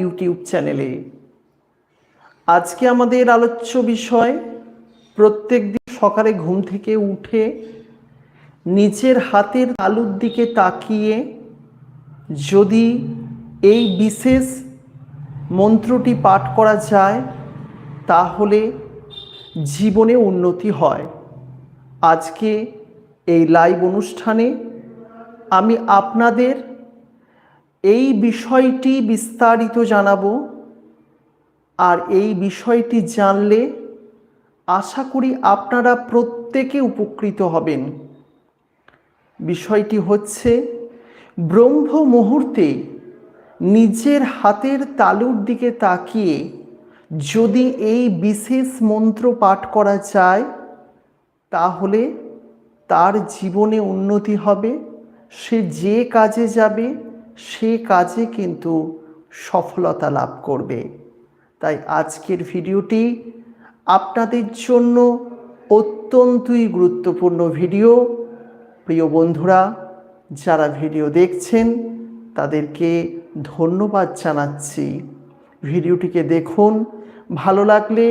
YouTube চ্যানেলে। আজকে আমাদের আলোচ্য বিষয়, প্রত্যেক দিন সকালে ঘুম থেকে উঠে নিচের হাতের তালুর দিকে তাকিয়ে যদি এই বিশেষ মন্ত্রটি পাঠ করা যায়, তাহলে জীবনে উন্নতি হয়। আজকে এই লাইভ অনুষ্ঠানে আমি আপনাদের এই বিষয়টি বিস্তারিত জানাব আর এই বিষয়টি জানলে আশা করি আপনারা প্রত্যেকে উপকৃত হবেন। বিষয়টি হচ্ছে, ব্রহ্ম মুহূর্তে নিজের হাতের তালুর দিকে তাকিয়ে যদি এই বিশেষ মন্ত্র পাঠ করা যায়, তাহলে তার জীবনে উন্নতি হবে, সে যে কাজে যাবে সে কাজে কিন্তু সফলতা লাভ করবে। তাই আজকের ভিডিওটি আপনাদের জন্য অত্যন্তই গুরুত্বপূর্ণ ভিডিও। প্রিয় বন্ধুরা, যারা ভিডিও দেখছেন, তাদেরকে ধন্যবাদ জানাচ্ছি। ভিডিওটিকে দেখুন, ভালো লাগলে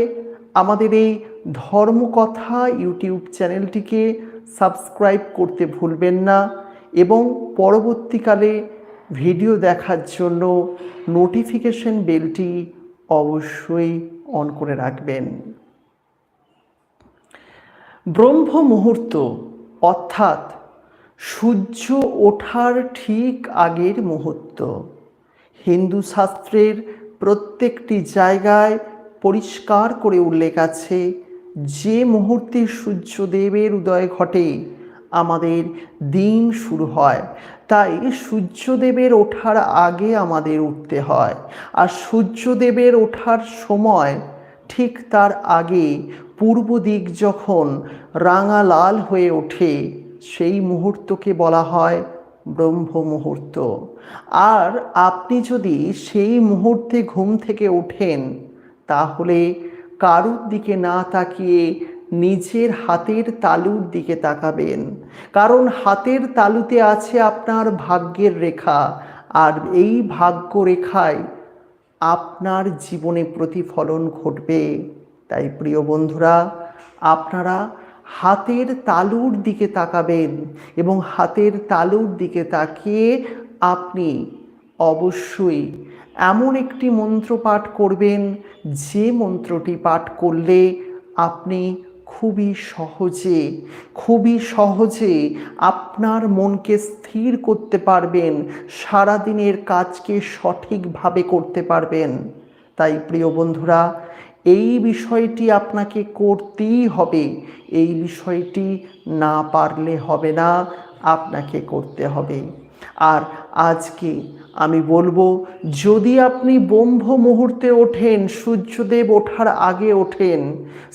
আমাদের এই ধর্মকথা ইউটিউব চ্যানেলটিকে সাবস্ক্রাইব করতে ভুলবেন না এবং পরবর্তীকালে ভিডিও দেখার জন্য নোটিফিকেশন বেলটি অবশ্যই অন করে রাখবেন। ব্রহ্ম মুহূর্ত, অর্থাৎ সূর্য ওঠার ঠিক আগের মুহূর্ত। হিন্দু শাস্ত্রের প্রত্যেকটি জায়গায় পরিষ্কার করে উল্লেখ আছে, যে মুহূর্তে সূর্যদেবের উদয় ঘটে, আমাদের দিন শুরু হয়। তাই সূর্যদেবের ওঠার আগে আমাদের উঠতে হয়। আর সূর্যদেবের ওঠার সময় ঠিক তার আগে পূর্ব দিক যখন রাঙা লাল হয়ে ওঠে, সেই মুহূর্তকে বলা হয় ব্রহ্ম মুহূর্ত। আর আপনি যদি সেই মুহূর্তে ঘুম থেকে ওঠেন, তাহলে কারুর দিকে না তাকিয়ে নিজের হাতের তালুর দিকে তাকাবেন। কারণ হাতের তালুতে আছে আপনার ভাগ্যের রেখা, আর এই ভাগ্য রেখায় আপনার জীবনে প্রতিফলন ঘটবে। তাই প্রিয় বন্ধুরা, আপনারা হাতের তালুর দিকে তাকাবেন এবং হাতের তালুর দিকে তাকিয়ে আপনি অবশ্যই এমন একটি মন্ত্র পাঠ করবেন, যে মন্ত্রটি পাঠ করলে আপনি খুবই সহজে খুবই সহজে আপনার মনকে স্থির করতে পারবেন, সারাদিনের কাজকে সঠিকভাবে করতে পারবেন। তাই প্রিয় বন্ধুরা, এই বিষয়টি আপনাকে করতেই হবে, এই বিষয়টি না পারলে হবে না, আপনাকে করতে হবে। আর আজকে আমি বলব, যদি আপনি ব্রহ্ম মুহূর্তে ওঠেন, সূর্যদেব ওঠার আগে ওঠেন,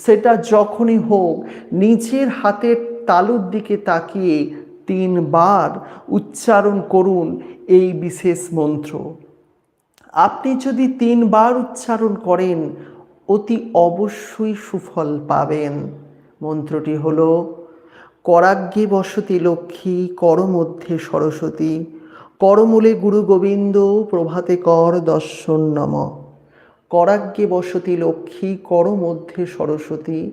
সেটা যখনই হোক নিচের হাতের তালুর দিকে তাকিয়ে তিনবার উচ্চারণ করুন এই বিশেষ মন্ত্র। আপনি যদি তিনবার উচ্চারণ করেন, অতি অবশ্যই সুফল পাবেন। মন্ত্রটি হল করাগ্যে বসতি লক্ষ্মী কর মধ্যে সরস্বতী। করমূলে গুরু গোবিন্দ, প্রভাতে কর দর্শন নম। করাগ্যে বসতি লক্ষ্মী কর মধ্যে সরস্বতী।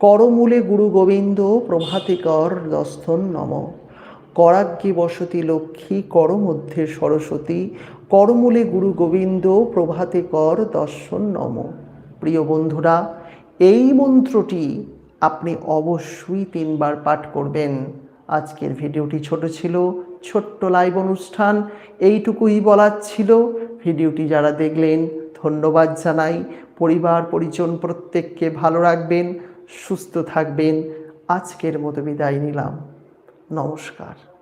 করমূলে গুরু গোবিন্দ, প্রভাতে কর দর্শন নম। করাগ্যে বসতি লক্ষ্মী কর মধ্যে সরস্বতী। করমূলে গুরু গোবিন্দ, প্রভাতে কর দর্শন নম। প্রিয় বন্ধুরা, এই মন্ত্রটি আপনি অবশ্যই তিনবার পাঠ করবেন। আজকের ভিডিওটি ছোট ছিল, ছোট্ট লাইভ অনুষ্ঠান, এইটুকুই বলার ছিল। ভিডিওটি যারা দেখলেন, ধন্যবাদ জানাই। পরিবার, পরিজন প্রত্যেককে ভালো রাখবেন, সুস্থ থাকবেন। আজকের মতো বিদায় নিলাম। নমস্কার।